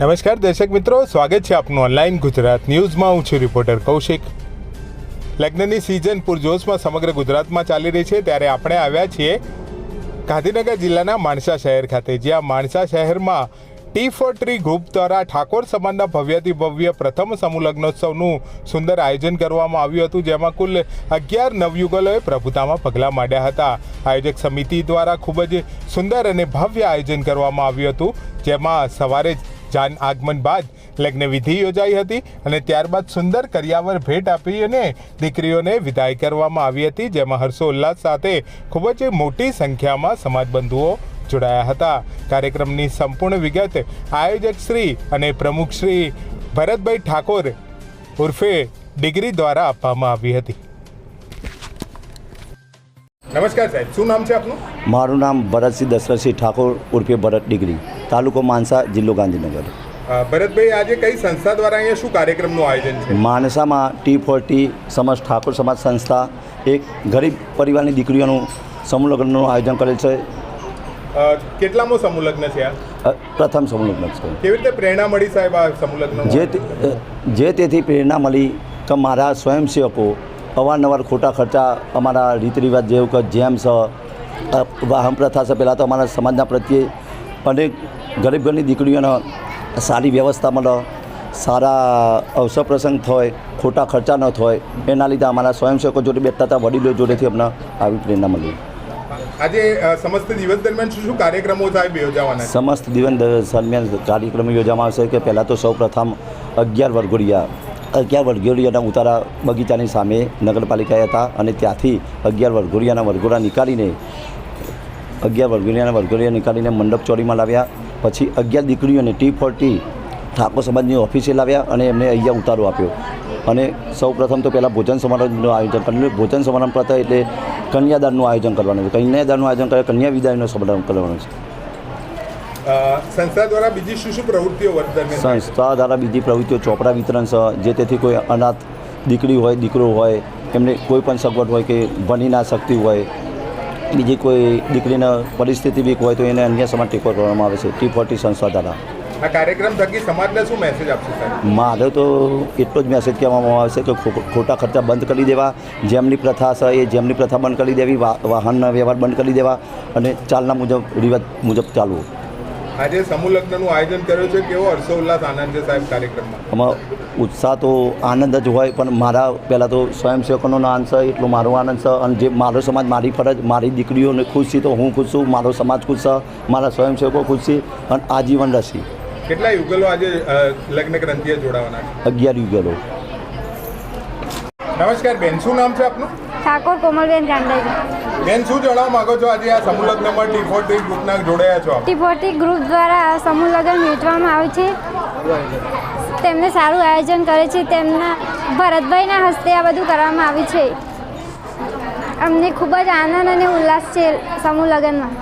નમસ્કાર, દર્શક મિત્રો, સ્વાગત છે આપનું ઓનલાઈન ગુજરાત ન્યૂઝમાં. હું છું રિપોર્ટર કૌશિક. લગ્નની સિઝન પૂરજોશમાં સમગ્ર ગુજરાતમાં ચાલી રહી છે. ત્યારે આપણે આવ્યા છીએ ગાંધીનગર જિલ્લાના માણસા શહેર ખાતે, જ્યાં માણસા શહેરમાં ટી ફોર ટ્રી ગ્રુપ દ્વારા ઠાકોર સમાજના ભવ્યથી ભવ્ય પ્રથમ સમૂહ લગ્નોત્સવનું સુંદર આયોજન કરવામાં આવ્યું હતું, જેમાં કુલ અગિયાર નવયુગલોએ પ્રભુતામાં પગલાં માંડ્યા હતા. આયોજક સમિતિ દ્વારા ખૂબ જ સુંદર અને ભવ્ય આયોજન કરવામાં આવ્યું હતું, જેમાં સવારે જાન આગમન બાદ લગ્ન વિધિ યોજાઈ હતી અને ત્યારબાદ સુંદર કરિયાવર ભેટ આપી અને દીકરીઓને વિદાય કરવામાં આવી હતી, જેમાં હર્ષોલ્લાસ સાથે ખૂબ જ મોટી સંખ્યામાં સમાજબંધુઓ જોડાયા હતા. કાર્યક્રમની સંપૂર્ણ વિગત આયોજક શ્રી અને પ્રમુખ શ્રી ભરતભાઈ ઠાકોર ઉર્ફે ડિગ્રી દ્વારા આપવામાં આવી હતી. નમસ્કાર સાહેબ, શું નામ છે આપનું? મારું નામ ભરતસિંહ દશરથસિંહ ઠાકોર ઉર્ફે ભરત ડિગ્રી. તાલુકો માનસા જિલ્લો ગાંધીનગર. ભરતભાઈ આજે કઈ સંસ્થા દ્વારા અહીંયા શું કાર્યક્રમનું આયોજન છે? માનસામાં ટી ફોર્ટી સમાજ ઠાકોર સમાજ સંસ્થા એક ગરીબ પરિવારની દીકરીઓનું સમૂહ લગ્નનું આયોજન કરેલ છે. કેટલામો સમૂહ લગ્ન છે આ? પ્રથમ સમૂહ લગ્ન છે. કેવી રીતે પ્રેરણા મળી સાહેબ આ સમૂહ લગ્ન જે જે તેથી પ્રેરણા મળી કે મારા સ્વયંસેવકો અવારનવાર ખોટા ખર્ચા અમારા રીત રિવાજ જેવું કે જેમ છે વાહન પ્રથા છે પહેલાં તો અમારા સમાજના પ્રત્યે અનેક ગરીબ ઘરની દીકરીઓને સારી વ્યવસ્થા મળે સારા અવસર પ્રસંગ થાય ખોટા ખર્ચા ન થાય એના લીધે અમારા સ્વયંસેવકો જોડે બેઠતા હતા વડીલો જોડેથી અમને આવી પ્રેરણા મળી. આજે સમસ્ત દિવસ દરમિયાન શું શું કાર્યક્રમો સાહેબ યોજાવાના? સમસ્ત દિવસ દરમિયાન કાર્યક્રમો યોજવામાં આવશે કે પહેલાં તો સૌ પ્રથમ અગિયાર વર્ગોડિયા અગિયાર વરઘોડિયાના ઉતારા બગીચાની સામે નગરપાલિકાએ હતા અને ત્યાંથી અગિયાર વરઘોડિયાના વરઘોડા નીકાળીને અગિયાર વરઘોડિયાના વરઘોડિયા નીકાળીને મંડપ ચોરીમાં લાવ્યા. પછી અગિયાર દીકરીઓને ટી ફોર્ટી ઠાકોર સમાજની ઓફિસે લાવ્યા અને એમને અહીંયા ઉતારો આપ્યો. અને સૌ પ્રથમ તો પહેલાં ભોજન સમારંભનું આયોજન કરેલું ભોજન સમારંભ પ્રથા એટલે કન્યાદાનનું આયોજન કરવાનું છે. કન્યાદાનનું આયોજન કરે કન્યા વિદાયનો સમારંભ કરવાનો છે. સંસ્થા દ્વારા બીજી શું શું પ્રવૃત્તિઓ? સંસ્થા દ્વારા બીજી પ્રવૃત્તિઓ ચોપડા વિતરણ છે જે તેથી કોઈ અનાથ દીકરી હોય દીકરો હોય એમને કોઈ પણ સગવડ હોય કે ભણી ના શકતી હોય બીજી કોઈ દીકરીના પરિસ્થિતિ બીક હોય તો એને અન્ય સમાજ ટેકો કરવામાં આવે છે. ટી ફોર્ટી સંસ્થા દ્વારા આ કાર્યક્રમ થકી સમાજને શું મેસેજ આપશે સાહેબ? મારે તો એટલો જ મેસેજ કહેવામાં આવે છે કે ખોટા ખર્ચા બંધ કરી દેવા જેમની પ્રથા છે એ જેમની પ્રથા બંધ કરી દેવી વાહનના વ્યવહાર બંધ કરી દેવા અને ચાલના મુજબ રિવાજ મુજબ ચાલવું. આજે સમૂહ લગ્નનું આયોજન કર્યું છે. કેવો હર્ષોલ્લાસ આનંદ છે સાહેબ કાર્યક્રમમાં? આમાં ઉત્સાહ તો આનંદ જ હોય પણ મારા પહેલાં તો સ્વયંસેવકોનો આનંદ છે એટલો મારો આનંદ છે. અને જે મારો સમાજ મારી ફરજ મારી દીકરીઓને ખુશ છે તો હું ખુશ છું મારો સમાજ ખુશ છે મારા સ્વયંસેવકો ખુશ છે અને આજીવન રહેશે કેટલા યુગલો આજે લગ્ન ગ્રંથિએ જોડાવાના અગિયાર યુગલો. નમસ્કાર બેન શું નામ છે આપનું? ઠાકોર કોમલબેન ગાંધાજી. બેન શું જણાવવા માંગો છો? આજે આ સમૂહ લગ્નમાં ટી ફોર્ટી ગ્રુપના જોડાયા છો ટી ફોર્ટી ગ્રુપ દ્વારા સમૂહ લગ્ન યોજવામાં આવે છે. તેમને સારું આયોજન કરે છે. તેમના ભરતભાઈના હસ્તે આ બધું કરવામાં આવ્યું છે. અમને ખૂબ જ આનંદ અને ઉલ્લાસ છે સમૂહ લગ્નમાં.